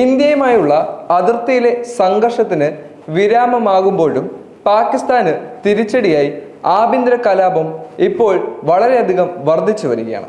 ഇന്ത്യയുമായുള്ള അതിർത്തിയിലെ സംഘർഷത്തിന് വിരാമമാകുമ്പോഴും പാകിസ്ഥാന് തിരിച്ചടിയായി ആഭ്യന്തര കലാപം ഇപ്പോൾ വളരെയധികം വർദ്ധിച്ചു വരികയാണ്.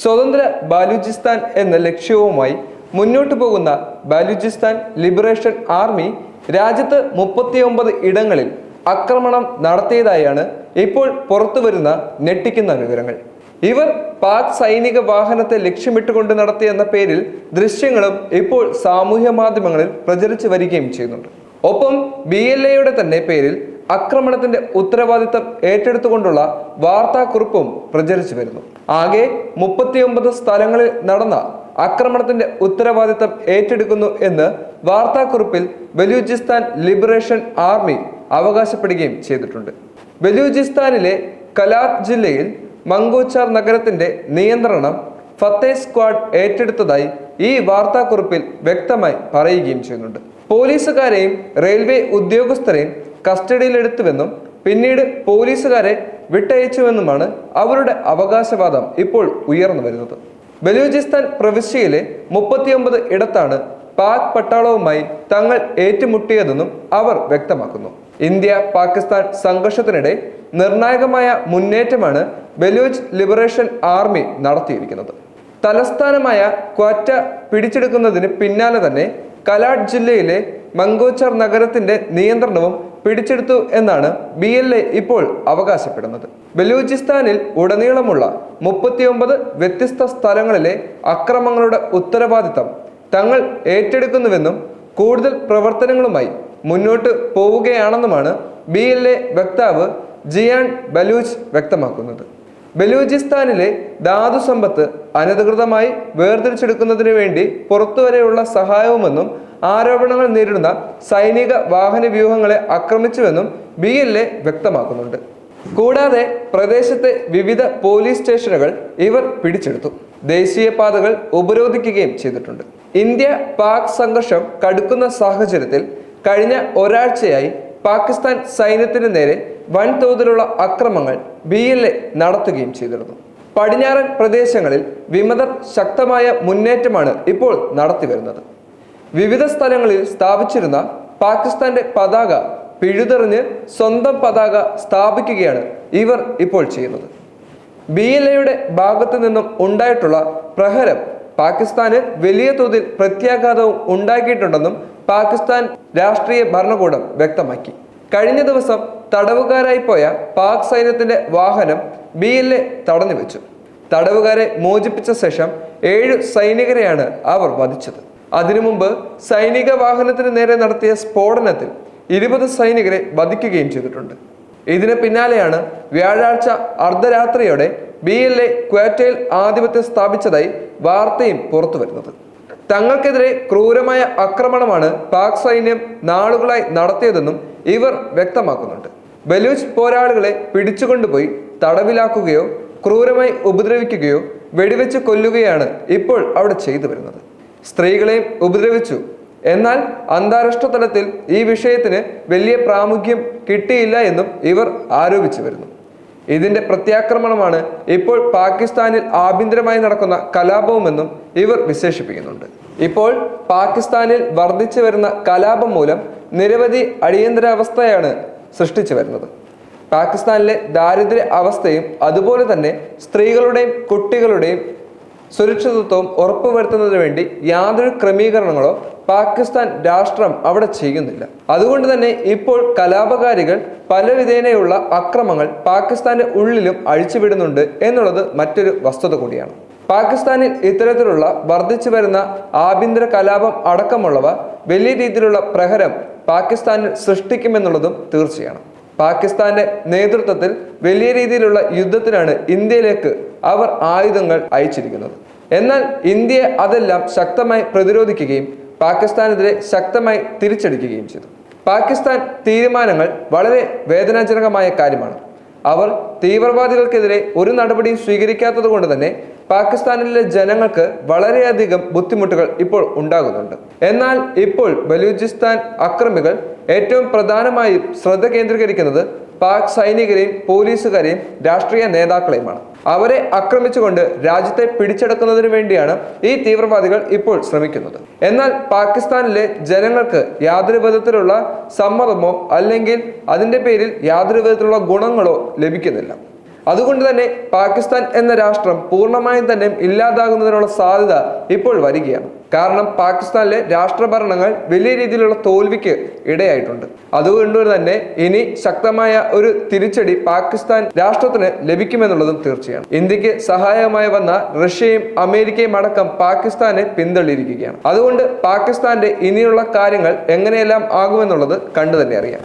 സ്വതന്ത്ര ബാലൂചിസ്ഥാൻ എന്ന ലക്ഷ്യവുമായി മുന്നോട്ടു പോകുന്ന ബാലൂചിസ്ഥാൻ ലിബറേഷൻ ആർമി രാജ്യത്ത് മുപ്പത്തിയൊമ്പത് ഇടങ്ങളിൽ ആക്രമണം നടത്തിയതായാണ് ഇപ്പോൾ പുറത്തുവരുന്ന ഞെട്ടിക്കുന്ന വിവരങ്ങൾ. ഇവർ പാക് സൈനിക വാഹനത്തെ ലക്ഷ്യമിട്ടുകൊണ്ട് നടത്തിയെന്ന പേരിൽ ദൃശ്യങ്ങളും ഇപ്പോൾ സാമൂഹ്യ മാധ്യമങ്ങളിൽ പ്രചരിച്ചു വരികയും ചെയ്യുന്നുണ്ട്. ഒപ്പം ബി എൽ എയുടെ തന്നെ പേരിൽ ആക്രമണത്തിന്റെ ഉത്തരവാദിത്തം ഏറ്റെടുത്തുകൊണ്ടുള്ള വാർത്താക്കുറിപ്പും പ്രചരിച്ചു വരുന്നു. ആകെ മുപ്പത്തിയൊമ്പത് സ്ഥലങ്ങളിൽ നടന്ന ആക്രമണത്തിന്റെ ഉത്തരവാദിത്തം ഏറ്റെടുക്കുന്നു എന്ന് വാർത്താക്കുറിപ്പിൽ ബലൂചിസ്ഥാൻ ലിബറേഷൻ ആർമി അവകാശപ്പെടുകയും ചെയ്തിട്ടുണ്ട്. ബലൂചിസ്ഥാനിലെ കലാത് ജില്ലയിൽ മംഗോച്ചാർ നഗരത്തിന്റെ നിയന്ത്രണം ഫത്തേ സ്ക്വാഡ് ഏറ്റെടുത്തതായി ഈ വാർത്താക്കുറിപ്പിൽ വ്യക്തമായി പറയുകയും ചെയ്യുന്നുണ്ട്. പോലീസുകാരെയും റെയിൽവേ ഉദ്യോഗസ്ഥരെയും കസ്റ്റഡിയിലെടുത്തുവെന്നും പിന്നീട് പോലീസുകാരെ വിട്ടയച്ചുവെന്നുമാണ് അവരുടെ അവകാശവാദം ഇപ്പോൾ ഉയർന്നു വരുന്നത്. ബലൂചിസ്ഥാൻ പ്രവിശ്യയിലെ മുപ്പത്തിയൊമ്പത് ഇടത്താണ് പാക് പട്ടാളവുമായി തങ്ങൾ ഏറ്റുമുട്ടിയതെന്നും അവർ വ്യക്തമാക്കുന്നു. ഇന്ത്യ പാകിസ്ഥാൻ സംഘർഷത്തിനിടെ നിർണായകമായ മുന്നേറ്റമാണ് ബലൂച്ച് ലിബറേഷൻ ആർമി നടത്തിയിരിക്കുന്നത്. തലസ്ഥാനമായ ക്വാറ്റ പിടിച്ചെടുക്കുന്നതിന് പിന്നാലെ തന്നെ കലാട്ട് ജില്ലയിലെ മംഗോച്ചർ നഗരത്തിന്റെ നിയന്ത്രണവും പിടിച്ചെടുത്തു എന്നാണ് ബി എൽ എ ഇപ്പോൾ അവകാശപ്പെടുന്നത്. ബലൂചിസ്ഥാനിൽ ഉടനീളമുള്ള മുപ്പത്തിയൊമ്പത് വ്യത്യസ്ത സ്ഥലങ്ങളിലെ അക്രമങ്ങളുടെ ഉത്തരവാദിത്തം തങ്ങൾ ഏറ്റെടുക്കുന്നുവെന്നും കൂടുതൽ പ്രവർത്തനങ്ങളുമായി മുന്നോട്ട് പോവുകയാണെന്നുമാണ് ബി എൽ എ വക്താവ് ജിയാൻ ബലൂച്ച് വ്യക്തമാക്കുന്നത്. ബലൂചിസ്ഥാനിലെ ധാതു സമ്പത്ത് അനധികൃതമായി വേർതിരിച്ചെടുക്കുന്നതിന് വേണ്ടി പുറത്തുവരെയുള്ള സഹായവുമെന്നും ആരോപണങ്ങൾ നേരിടുന്ന സൈനിക വാഹന വ്യൂഹങ്ങളെ ആക്രമിച്ചുവെന്നും ബി എൽ എ വ്യക്തമാക്കുന്നുണ്ട്. കൂടാതെ പ്രദേശത്തെ വിവിധ പോലീസ് സ്റ്റേഷനുകൾ ഇവർ പിടിച്ചെടുത്തു. ദേശീയപാതകൾ ഉപരോധിക്കുകയും ചെയ്തിട്ടുണ്ട്. ഇന്ത്യ പാക് സംഘർഷം കടുക്കുന്ന സാഹചര്യത്തിൽ കഴിഞ്ഞ ഒരാഴ്ചയായി പാകിസ്ഥാൻ സൈന്യത്തിന് നേരെ വൻതോതിലുള്ള അക്രമങ്ങൾ ബി എൽ എ നടത്തുകയും ചെയ്തിരുന്നു. പടിഞ്ഞാറൻ പ്രദേശങ്ങളിൽ വിമതർ ശക്തമായ മുന്നേറ്റമാണ് ഇപ്പോൾ നടത്തിവരുന്നത് വിവിധ സ്ഥലങ്ങളിൽ സ്ഥാപിച്ചിരുന്ന പാകിസ്ഥാന്റെ പതാക പിഴുതെറിഞ്ഞ് സ്വന്തം പതാക സ്ഥാപിക്കുകയാണ് ഇവർ ഇപ്പോൾ ചെയ്യുന്നത്. ബി എൽ എയുടെ ഭാഗത്തു നിന്നും ഉണ്ടായിട്ടുള്ള പ്രഹരം പാകിസ്ഥാന് വലിയ തോതിൽ പ്രത്യാഘാതവും ഉണ്ടാക്കിയിട്ടുണ്ടെന്നും പാകിസ്ഥാൻ രാഷ്ട്രീയ ഭരണകൂടം വ്യക്തമാക്കി. കഴിഞ്ഞ ദിവസം തടവുകാരായി പോയ പാക് സൈന്യത്തിന്റെ വാഹനം ബി എൽ എ തടഞ്ഞു വെച്ചു. തടവുകാരെ മോചിപ്പിച്ച ശേഷം ഏഴ് സൈനികരെയാണ് അവർ വധിച്ചത്. അതിനു മുമ്പ് സൈനിക വാഹനത്തിന് നേരെ നടത്തിയ സ്ഫോടനത്തിൽ ഇരുപത് സൈനികരെ വധിക്കുകയും ചെയ്തിട്ടുണ്ട്. ഇതിന് പിന്നാലെയാണ് വ്യാഴാഴ്ച അർദ്ധരാത്രിയോടെ ബി എൽ എ ക്വാറ്റയിൽ ആധിപത്യം സ്ഥാപിച്ചതായി വാർത്തയും പുറത്തു വരുന്നത്. തങ്ങൾക്കെതിരെ ക്രൂരമായ ആക്രമണമാണ് പാക് സൈന്യം നാളുകളായി നടത്തിയതെന്നും ഇവർ വ്യക്തമാക്കുന്നുണ്ട്. ബലൂച്ച് പോരാളികളെ പിടിച്ചുകൊണ്ടുപോയി തടവിലാക്കുകയോ ക്രൂരമായി ഉപദ്രവിക്കുകയോ വെടിവെച്ച് കൊല്ലുകയാണ് ഇപ്പോൾ അവിടെ ചെയ്തു വരുന്നത്. സ്ത്രീകളെയും ഉപദ്രവിച്ചു. എന്നാൽ അന്താരാഷ്ട്ര തലത്തിൽ ഈ വിഷയത്തിന് വലിയ പ്രാമുഖ്യം കിട്ടിയില്ല എന്നും ഇവർ ആരോപിച്ചു വരുന്നു. ഇതിന്റെ പ്രത്യാക്രമണമാണ് ഇപ്പോൾ പാകിസ്ഥാനിൽ ആഭ്യന്തരമായി നടക്കുന്ന കലാപവുമെന്നും ഇവർ വിശേഷിപ്പിക്കുന്നുണ്ട്. ഇപ്പോൾ പാകിസ്ഥാനിൽ വർദ്ധിച്ചു വരുന്ന കലാപം മൂലം നിരവധി അടിയന്തരാവസ്ഥയാണ് സൃഷ്ടിച്ചു വരുന്നത്. പാകിസ്ഥാനിലെ ദാരിദ്ര്യ അവസ്ഥയും അതുപോലെ തന്നെ സ്ത്രീകളുടെയും കുട്ടികളുടെയും സുരക്ഷിതത്വവും ഉറപ്പുവരുത്തുന്നതിന് വേണ്ടി യാതൊരു ക്രമീകരണങ്ങളോ പാകിസ്ഥാൻ രാഷ്ട്രം അവിടെ ചെയ്യുന്നില്ല. അതുകൊണ്ട് തന്നെ ഇപ്പോൾ കലാപകാരികൾ പല വിധേനയുള്ള അക്രമങ്ങൾ പാകിസ്ഥാന്റെ ഉള്ളിലും അഴിച്ചുവിടുന്നുണ്ട് എന്നുള്ളത് മറ്റൊരു വസ്തുത കൂടിയാണ്. പാകിസ്ഥാനിൽ ഇത്തരത്തിലുള്ള വർദ്ധിച്ചു വരുന്ന ആഭ്യന്തര കലാപം അടക്കമുള്ളവ വലിയ രീതിയിലുള്ള പ്രഹരം പാകിസ്ഥാനിൽ സൃഷ്ടിക്കുമെന്നുള്ളതും തീർച്ചയാണ്. പാകിസ്ഥാന്റെ നേതൃത്വത്തിൽ വലിയ രീതിയിലുള്ള യുദ്ധത്തിനാണ് ഇന്ത്യയിലേക്ക് അവർ ആയുധങ്ങൾ അയച്ചിരിക്കുന്നത്. എന്നാൽ ഇന്ത്യയെ അതെല്ലാം ശക്തമായി പ്രതിരോധിക്കുകയും പാകിസ്ഥാനെതിരെ ശക്തമായി തിരിച്ചടിക്കുകയും ചെയ്തു. പാകിസ്ഥാൻ തീരുമാനങ്ങൾ വളരെ വേദനാജനകമായ കാര്യമാണ്. അവർ തീവ്രവാദികൾക്കെതിരെ ഒരു നടപടിയും സ്വീകരിക്കാത്തത് കൊണ്ട് തന്നെ പാകിസ്ഥാനിലെ ജനങ്ങൾക്ക് വളരെയധികം ബുദ്ധിമുട്ടുകൾ ഇപ്പോൾ ഉണ്ടാകുന്നുണ്ട്. എന്നാൽ ഇപ്പോൾ ബലൂചിസ്ഥാൻ അക്രമികൾ ഏറ്റവും പ്രധാനമായും ശ്രദ്ധ കേന്ദ്രീകരിക്കുന്നത് പാക് സൈനികരെയും പോലീസുകാരെയും രാഷ്ട്രീയ നേതാക്കളെയുമാണ്. അവരെ ആക്രമിച്ചുകൊണ്ട് രാജ്യത്തെ പിടിച്ചെടുക്കുന്നതിനു വേണ്ടിയാണ് ഈ തീവ്രവാദികൾ ഇപ്പോൾ ശ്രമിക്കുന്നത്. എന്നാൽ പാകിസ്ഥാനിലെ ജനങ്ങൾക്ക് യാതൊരു വിധത്തിലുള്ള സമ്മതമോ അല്ലെങ്കിൽ അതിന്റെ പേരിൽ യാതൊരു വിധത്തിലുള്ള ഗുണങ്ങളോ ലഭിക്കുന്നില്ല. അതുകൊണ്ട് തന്നെ പാകിസ്ഥാൻ എന്ന രാഷ്ട്രം പൂർണമായും തന്നെ ഇല്ലാതാകുന്നതിനുള്ള സാധ്യത ഇപ്പോൾ വരികയാണ്. കാരണം പാകിസ്ഥാനിലെ രാഷ്ട്രഭരണങ്ങൾ വലിയ രീതിയിലുള്ള തോൽവിക്ക് ഇടയായിട്ടുണ്ട്. അതുകൊണ്ട് തന്നെ ഇനി ശക്തമായ ഒരു തിരിച്ചടി പാകിസ്ഥാൻ രാഷ്ട്രത്തിന് ലഭിക്കുമെന്നുള്ളതും തീർച്ചയാണ്. ഇന്ത്യയ്ക്ക് സഹായകമായി വന്ന റഷ്യയും അമേരിക്കയും അടക്കം പാകിസ്ഥാനെ പിന്തള്ളിയിരിക്കുകയാണ്. അതുകൊണ്ട് പാകിസ്ഥാന്റെ ഇനിയുള്ള കാര്യങ്ങൾ എങ്ങനെയെല്ലാം ആകുമെന്നുള്ളത് കണ്ടു തന്നെ അറിയാം.